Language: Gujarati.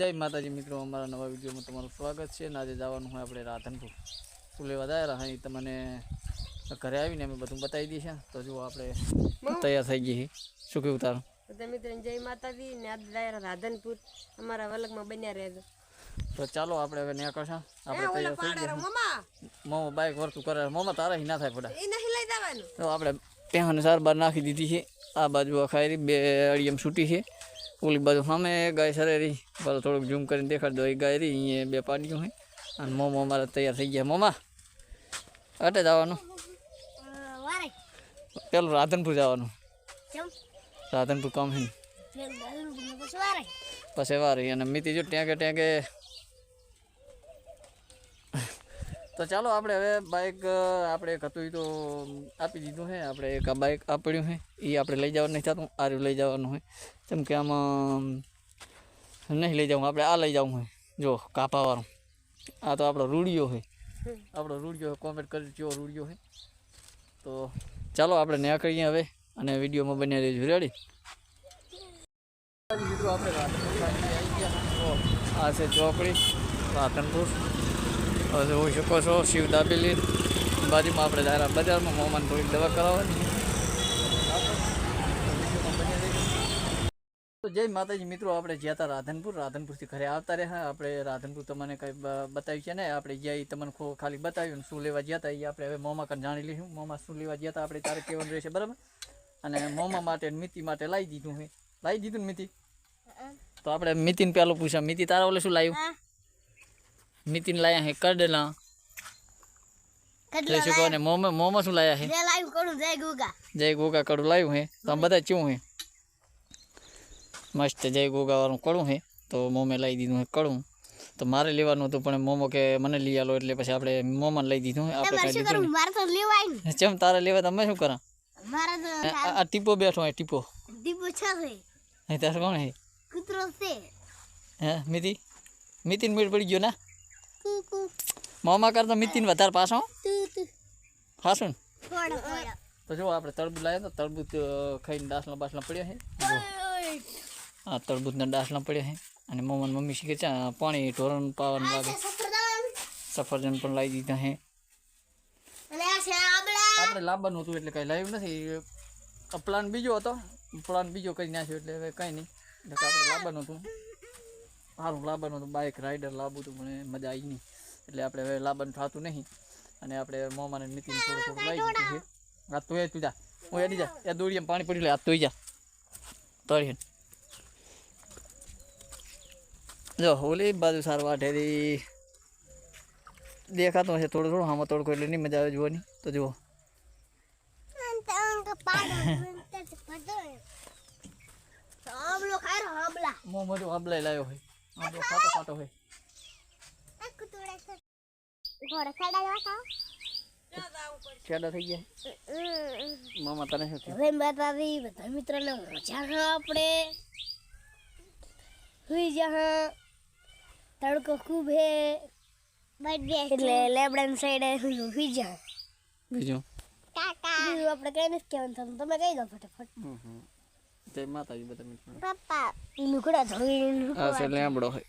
જય માતાજી મિત્રો અમારા નવા વિડીયોમાં તમારું સ્વાગત છે અને આજે જવાનું હોય આપણે રાધનપુર. શું વધારે અહીં તમને ઘરે આવીને અમે બધું બતાવી દઈએ. તો જુઓ આપણે તૈયાર થઈ ગઈ. શું કેવું તારું? મિત્ર જય માતાજી ને આજે રાધનપુર. અમારા વલગમાં બન્યા રહેજો. તો ચાલો આપણે હવે નીકળશા. આપણે તૈયાર થઈ ગયા મમ્મા. મોમો બાઇક વર્તું કરે મોમાં તારા ના થાય પડા એ નહીં લઈ જવાનું. તો આપણે ત્યાં સાર બહાર નાખી દીધી છે. આ બાજુ આ ખાયરી બે અડીએમ છૂટી છે. ઓલી બાજુ સામે ગાય સરે રહી પાછું થોડુંક ઝૂમ કરીને દેખાડ દો એ ગાય રહી અહીંયા બે પાડીઓ હોય અને મોમો અમારા તૈયાર થઈ ગયા. મોમા અટે જવાનું? પેલું રાધનપુર જવાનું. રાધનપુર કામ છે પછી વાર. અને મીતી જો ત્યાં કે ત્યાં કે તો ચાલો આપણે હવે બાઇક આપણે એક હતું તો આપી દીધું છે આપણે એક બાઇક આપડ્યું છે એ આપણે લઈ જવાનું નહીં થતું આ રહ્યું લઈ જવાનું હોય કેમ કે આમાં નહીં લઈ જવું, આપણે આ લઈ જવું હોય જો, કાપાવાળું. આ તો આપણો રૂડિયો હોય આપણો રૂડિયો કોમેન્ટ કરી કેવો રૂડિયો હોય તો ચાલો આપણે નીકળીએ હવે, અને વિડીયોમાં બની રહેજો. રેડી મિત્રો આપણે આ છે ચોકડી રાતનપુર જોઈ શકો છો શિવ દાબેલી. બાજુમાં આપણે દાયરા બજારમાં મોમાન થોડીક દવા કરાવવાની. તો જય માતાજી મિત્રો આપણે જ્યાં હતા રાધનપુર. રાધનપુરથી ઘરે આવતા રહ્યા. આપણે રાધનપુર તમને કંઈ બતાવ્યું છે ને આપણે જ્યાં એ તમને ખો- ખાલી બતાવ્યું શું લેવા ગયા હતા એ આપણે હવે મોમા કાન જાણી લઈશું મોમા શું લેવા ગયા હતા આપણે તારે કહેવાનું રહેશે બરાબર? અને મોમા માટે મિતિ માટે લાવી દીધું છે લાવી દીધું ને મિતિ? તો આપણે મિતિને પહેલું પૂછ્યા. મિતિ તારા ઓલે શું લાવ્યું? મિતિન લાયા હે કડલા જય શું કહો ને મોમાં મોમો શું લાયા હે? જય ગોગા. જય ગોગા કડું લાવ્યું હે? તો આમ બધા ચું હે? મસ્ત જય ગોગા વાળું કડું હે? તો મોમે લાવી દીધું હે કડું તો મારે લેવાનું હતું પણ મોમો કે મને લઈ આલો એટલે પછી આપણે મોમાં લઈ દીધું આપણે કાંઈ લીધું મારે તો લેવાય ને ચમ તારે લેવા તમે શું કરા? આ ટીપો બેઠો હે ટીપો. ટીપો છે હે તારે કોણ હે? કૂતરો છે. હે મિતિ? મિતિન મીડ પડી ગયો ના? મોમા કરતા મિતિન વધારે પાછો. તુ તુ જો આપણે તરબૂજ લાવ્યા તો અ, ખાઈને ડાસલા બાસલા પડ્યા છે. હા આ તરબૂચના ડાસલા પડ્યા છે. અને મમ્મા મમ્મી શીખે છે પાણી ઢોરણ પાવાનું લાગે. સફરજન. પણ લાવી દીધા છે. આબળા આપણે લાવવાનું હતું એટલે કંઈ લાવ્યું નથી. પ્લાન બીજો હતો. પ્લાન બીજો કરી નાખ્યો એટલે કંઈ નહીં. એટલે આપણે લાવવાનું હતું. સારું લાવવાનું તો બાઇક રાઈડર લાવવું હતું મને મજા આવી નહીં એટલે આપણે હવે લાવવાનું થતું નહીં. અને આપણે મોમાને નીતિન થોડું થોડું લાવી દીધું છે. આ તું તું જા. હું એડી જા. એ દોડીએ પાણી પડી લે. આ તું જા. તળી જો ઓલી બાજુ સારું વાઢેરી દેખાતું હશે થોડું થોડું. આમાં થોડું એટલે નહીં મજા આવે જોવાની. તો જુઓ. મો મોજો આબલાય લાવ્યો હોય. હોય ઘોડે ખાડા જવા ખાવ ખેડા થઈ ગયા? મામા તને શું થયું? હવે માતાજી બધા મિત્રોને મજા હા આપણે. હુઈ જા તડકો ખૂબ હે. એટલે લેબડાની સાઈડે હુઈ જા. બીજું? બીજું આપણે કઈ નથી કહેવાનું થતું. તમે કહી દો ફટાફટ. જય માતાજી બધા મિત્રો પપ્પા લુકડા ધોઈને આ છે લેમડો હોય.